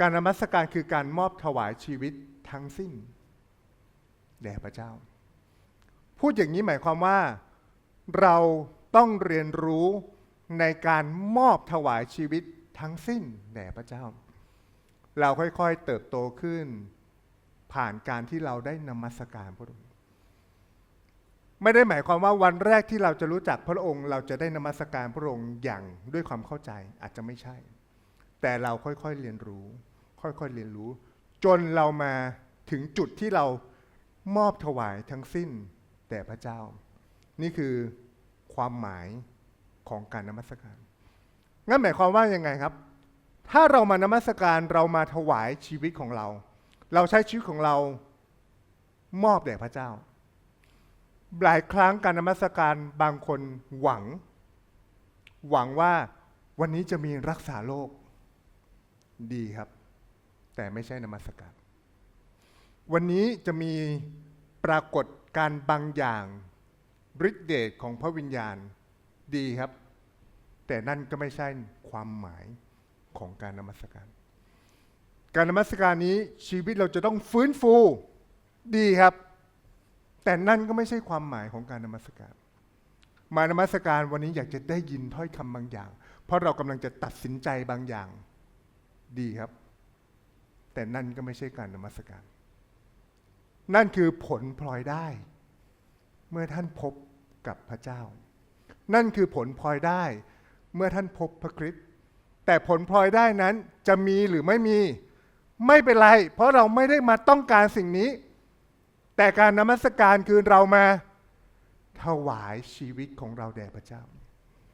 การนมัสการคือการมอบถวายชีวิตทั้งสิ้นแด่พระเจ้า พูดอย่างนี้หมายความว่าเราต้องเรียนรู้ในการมอบถวายชีวิตทั้งสิ้นแด่พระเจ้า เราค่อยๆเติบโตขึ้น ผ่านการที่เราได้นมัสการพระองค์ไม่ได้หมายความว่าวันแรกที่เราจะรู้จักพระองค์ เราจะได้นมัสการพระองค์อย่างด้วยความเข้าใจอาจจะไม่ใช่ แต่เราค่อยๆเรียนรู้ ค่อยๆเรียนรู้ จนเรามาถึงจุดที่เรามอบถวายทั้งสิ้นแด่พระเจ้า นี่คือความหมายของการนมัสการงั้นหมายความว่ายังไงครับ ถ้าเรามานมัสการเรามาถวายชีวิตของเรา เราใช้ชีวิตของเรามอบแด่พระเจ้า หลายครั้งการนมัสการบางคนหวัง หวังว่าวันนี้จะมีรักษาโรค ดีครับ แต่ไม่ใช่นมัสการ วันนี้จะมีปรากฏการบางอย่างฤทธิเดชของพระวิญญาณดีครับ แต่นั่นก็ไม่ใช่ความหมายของการนมัสการ การนมัสการนี้ชีวิตเราจะต้องฟื้นฟูดีครับ แต่นั่นก็ไม่ใช่ความหมายของการนมัสการ มานมัสการวันนี้อยากจะได้ยินถ้อยคำบางอย่าง เพราะเรากำลังจะตัดสินใจบางอย่าง ดีครับ แต่นั่นก็ไม่ใช่การนมัสการ นั่นคือผลพลอยได้ เมื่อท่านพบกับพระเจ้า นั่นคือผลพลอยได้ เมื่อท่านพบพระคริสต์แต่ผลพลอยได้นั้นจะมีหรือไม่มี ไม่เป็นไร เพราะเราไม่ได้มาต้องการสิ่งนี้ แต่การนมัสการคือเรามาถวายชีวิตของเราแด่พระเจ้า